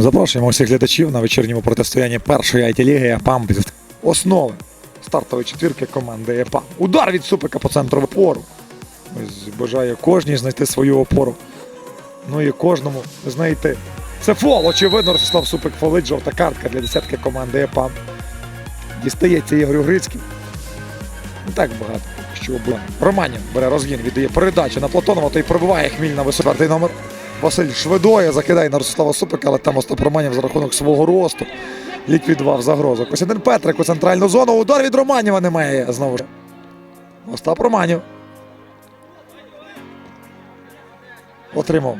Запрошуємо усіх глядачів на вечірньому протистоянні першої IT-ліги ЕПАМ. Основи стартової четвірки команди ЕПАМ. Удар від супика по центру опору. Ось Бажаю кожній знайти свою опору. Ну і кожному знайти. Це фол, очевидно, Ростислав Супик фолить, жовта картка для десятки команди ЕПАМ. Дістається Ігорю Грицьким. Не так багато, що було. Романів бере розгін, віддає передачу на Платонова, той пробиває хміль на високий номер. Василь швидоє, закидає на Ростислава Супика, але там Остап Романів за рахунок свого росту ліквідував загрозу. Костянтин Петрик у центральну зону. Удар від Романєва немає. Знову ж. Остап Романів. Отримав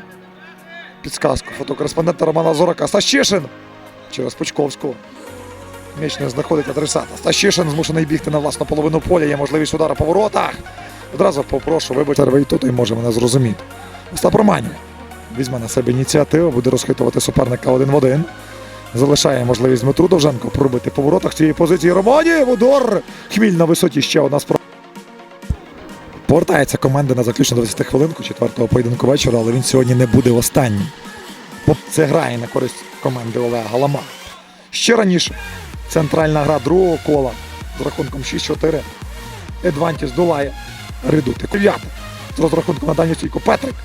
підсказку фотокореспондента Романа Зорака. Стащишин через Пучковського. М'яч не знаходить адресата. Стащишин змушений бігти на власну половину поля. Є можливість удара по воротах. Одразу попрошу, вибачте, рвей тут і може мене зрозуміти. Остап Романів візьме на себе ініціативу, буде розхитувати суперника один в один. Залишає можливість Дмитру Довженко пробити по воротах цієї позиції. Романів, удар! Хміль на висоті ще одна спроба. Повертається команда на заключну 20 хвилинку четвертого поєдинку вечора, але він сьогодні не буде останнім. Бо Це грає на користь команди Олега Галама. Ще раніше центральна гра другого кола з рахунком 6-4. Едвантіс долає редути. Дев'яте. З розрахунком на дальню стійку Петрик.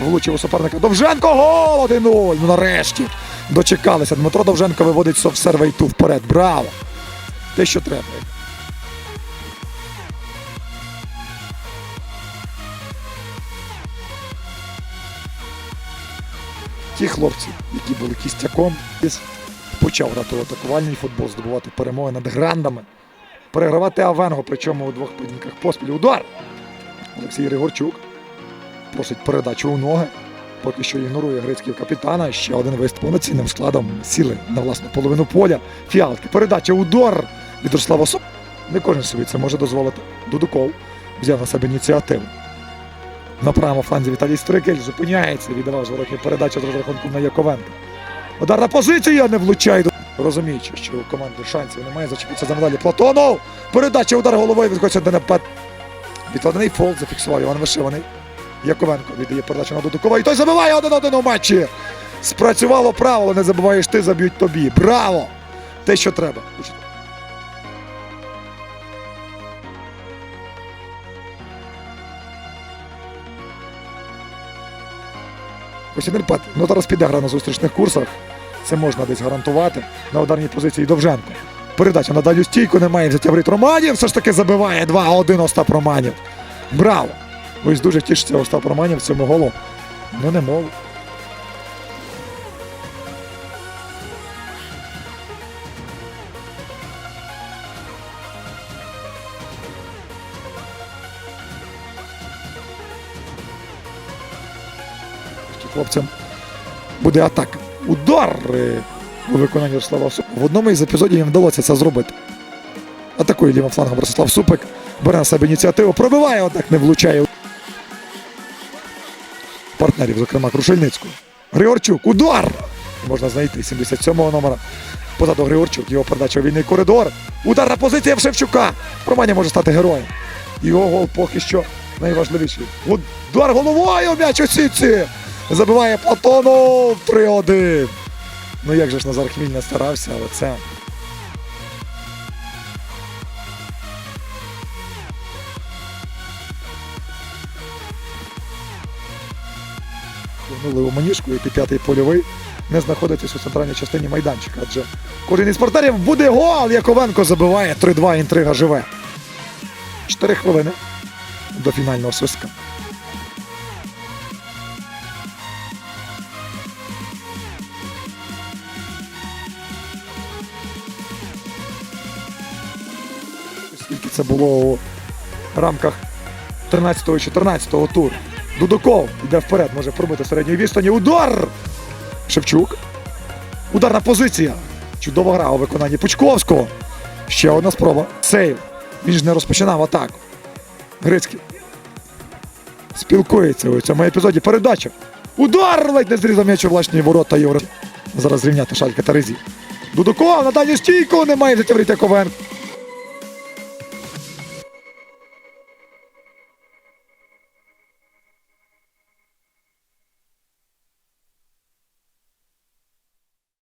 Влучив у суперника. Довженко гол 1-0. Ну нарешті дочекалися. Дмитро Довженко виводить софсервей ту вперед. Браво! Те, що треба. Ті хлопці, які були кістяком, почав грати в атакувальний футбол, здобувати перемоги над грандами, перегравати Авенго, причому у двох поєдинках поспіль. Удар! Олексій Григорчук просить передачу у ноги. Поки що ігнорує грецький капітана. Ще один виступ повноцінним складом. Сіли на власну половину поля. Фіалки. Передача удар від Руслава Су. Не кожен собі це може дозволити. Дудуков взяв на себе ініціативу. На правому фланзі Віталій Стрикель зупиняється, віддавав зворотні передачу з розрахунком на Яковенка. Ударна позиція не влучає. Розуміючи, що у команди шансів немає, зачепиться за медалі Платонов. Передача удар головою від Костянтина Пет. Відкладений фол зафіксував Іван Вишиваний. Яковенко віддає передачу на Дудукова. І той забиває один-один у матчі. Спрацювало правило, не забуваєш ти, заб'ють тобі. Браво! Те, що треба. Костянтин Пет, ну зараз піде гра на зустрічних курсах. Це можна десь гарантувати. На ударній позиції Довженко. Передача на дальню стійку, немає взяття в рит Романів. Все ж таки забиває 2-1 Остап Романів. Браво! Ось дуже тішиться Остап Романів цьому голу. Ну мов. Хлопцям буде атака. Удар е, у виконанні Руслава Супика. В одному із епізодів їм вдалося це зробити. Атакує лівим флангом Ростислав Супик. Бере на себе ініціативу, пробиває, однак не влучає партнерів, зокрема Крушельницького. Григорчук, удар! Можна знайти 77-го номера. Позаду Григорчук, його передача вільний коридор. Ударна позиція в Шевчука. Романі може стати героєм. Його гол поки що найважливіший. Удар головою м'яч у сітці. Забиває Платонов 3-1. Ну як же ж Назар Хміль не старався, але це. Вгнули у маніжку, і п'ятий польовий не знаходитись у центральній частині майданчика. Адже кожен із партнерів буде гол. Яковенко забиває 3-2, інтрига живе. Чотири хвилини до фінального свистка. Скільки це було у рамках 13-14 туру. Дудуков йде вперед, може пробити середньої відстані. Удар! Шевчук. Ударна позиція. Чудова гра у виконанні Пучковського. Ще одна спроба. Сейв. Він ж не розпочинав атаку. Грицький. Спілкується у цьому епізоді. Передача. Удар! Ледь не зрізав м'яч у власні ворота Євро. Зараз зрівняти шалька та Резі. Дудуков на дальню стійку. Немає взяття в Яковенко.